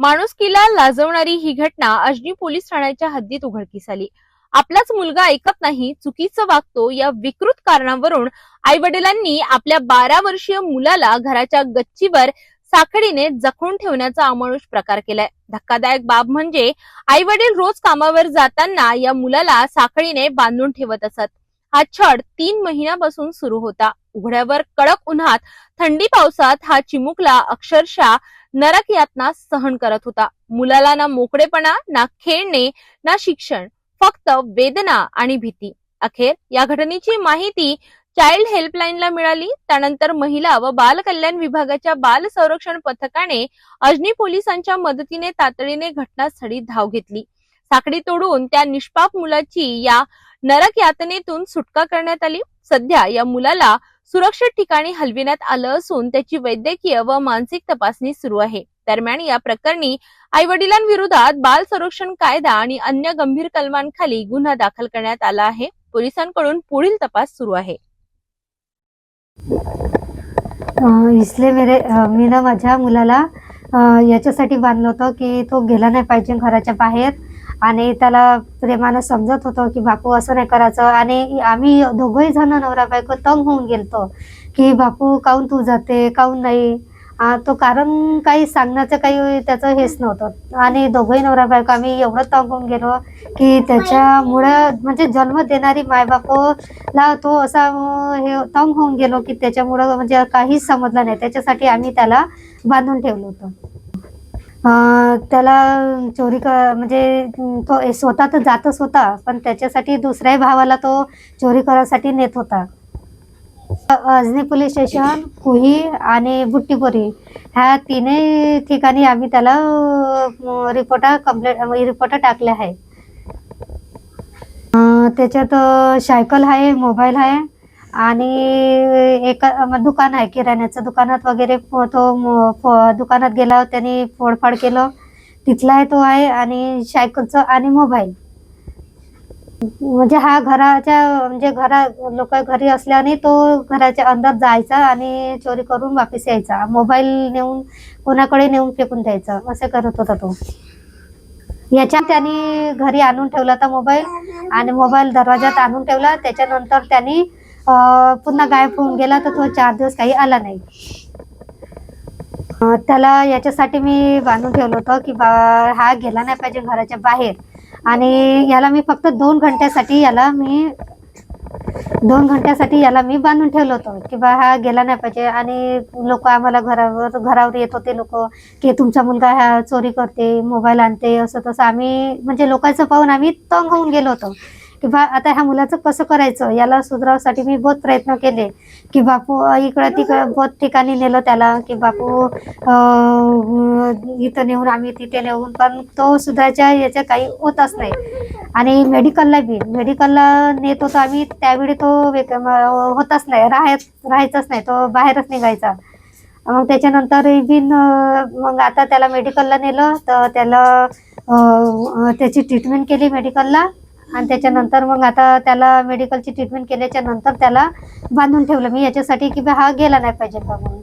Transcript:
माणुसकीला लाजवणारी ही घटना अजनी पोलीस ठाण्याच्या हद्दीत उघडकीस आली. आपलाच मुलगा ऐकत नाही चुकीचं वागतो या विकृत कारणावरून आई वडिलांनी आपल्या बारा वर्षीय मुलाला घराच्या गच्चीवर साखळीने जखून ठेवण्याचा अमानुष प्रकार केलाय. धक्कादायक बाब म्हणजे आई वडील रोज कामावर जाताना या मुलाला साखळीने बांधून ठेवत असत. हा छड तीन महिन्यापासून सुरू होता. उघड्यावर कडक उन्हात थंडी पावसात हा चिमुकला अक्षरशः नरक यातना सहन करत होता. मुलाला ना मोकळेपणा ना खेळणे ना शिक्षण फक्त वेदना आणि भीती. अखेर या घटनेची माहिती चाइल्ड हेल्पलाईनला मिळाली. त्यानंतर महिला व बाल कल्याण विभागाच्या बाल संरक्षण पथकाने अजनी पोलिसांच्या मदतीने तातडीने घटनास्थळी धाव घेतली. साखळी तोडून त्या निष्पाप मुलाची या नरक यातनेतून सुटका करण्यात आली. सध्या या मुलाला सुरक्षित ठिकाणी हलविण्यात आलं असून त्याची वैद्यकीय व मानसिक तपासणी सुरू आहे. दरम्यान या प्रकरणी आई वडिलांविरोधात बाल संरक्षण कायदा आणि अन्य गंभीर कलमांखाली गुन्हा दाखल करण्यात आला आहे. पोलिसांकडून पुढील तपास सुरू आहे. इसले मेरे मी ना माझ्या मुलाला याच्यासाठी बांधलं होतं की तो गेला नाही पाहिजे घराच्या बाहेर. आणि त्याला प्रेमानं समजत होतं की बापू असं नाही करायचं. आणि आम्ही दोघंही जण नवरा बायको तंग होऊन गेलतो की बापू काहून तू जाते? काहून नाही? तो कारण काही सांगण्याचं काही त्याचं हेच नव्हतं. आणि दोघंही नवरा बायको आम्ही एवढं तंग होऊन गेलो की त्याच्यामुळं म्हणजे जन्म देणारी मायबापोला तो असा हे तंग होऊन गेलो की त्याच्यामुळं म्हणजे काहीच समजलं नाही. त्याच्यासाठी आम्ही त्याला बांधून ठेवलं होतं. त्याला चोरी क म्हणजे तो ए- स्वतः तर जातच होता पण त्याच्यासाठी दुसऱ्याही भावाला तो चोरी करायसाठी नेत होता. अजनी पोलीस स्टेशन कुही आणि बुट्टीपोरी ह्या तिन्ही ठिकाणी आम्ही त्याला रिपोर्ट कम्प्लेट रिपोर्ट टाकले आहे त्याच्यात सायकल आहे मोबाईल आहे. आणि एका दुकान आहे किराण्याचं दुकानात वगैरे तो दुकानात गेला त्यांनी फोडफाड केलं. तिथला आहे तो आहे आणि सायकलचं आणि मोबाईल. म्हणजे हा घराच्या म्हणजे घरा लोक घरी असल्याने तो घराच्या अंदर जायचा आणि चोरी करून वापस यायचा. मोबाईल नेऊन कोणाकडे नेऊन फेकून द्यायचा असं करत होता तो. याच्या त्यांनी घरी आणून ठेवला होता मोबाईल आणि मोबाईल दरवाजात आणून ठेवला. त्याच्यानंतर त्यांनी पुन्हा गायब होऊन गेला तर तो चार दिवस काही आला नाही. त्याला याच्यासाठी मी बांधून ठेवलं होतं की बा हा गेला नाही पाहिजे घराच्या बाहेर. आणि याला मी फक्त दोन घंट्यासाठी याला मी दोन घंट्यासाठी याला मी बांधून ठेवलं होतं की बा हा गेला नाही पाहिजे. आणि लोक आम्हाला घरावर घरावर येत होते लोक की तुमचा मुलगा हा चोरी करते मोबाईल आणते असं तसं. आम्ही म्हणजे लोकांचं पाहून आम्ही तंग होऊन गेलो होतो. की बा आता ह्या मुलाचं कसं करायचं? याला सुधारासाठी मी बहुत प्रयत्न केले. की बापू इकडं तिकडं बहुत ठिकाणी नेलं त्याला. की बापू इथं नेऊन आम्ही तिथे नेऊन पण तो सुधारायच्या याच्या काही होतच नाही. आणि मेडिकलला बी मेडिकलला नेत होतो आम्ही त्यावेळी तो वेग होतच नाही. राहायच राहायचाच नाही. तो बाहेरच निघायचा. मग त्याच्यानंतर बिन मग आता त्याला मेडिकलला नेलं. तर त्याला त्याची ट्रीटमेंट केली मेडिकलला. आणि त्याच्यानंतर मग आता त्याला मेडिकलची ट्रीटमेंट केल्याच्यानंतर त्याला बांधून ठेवलं. मी याच्यासाठी की बा हा गेला नाही पाहिजे का म्हणून.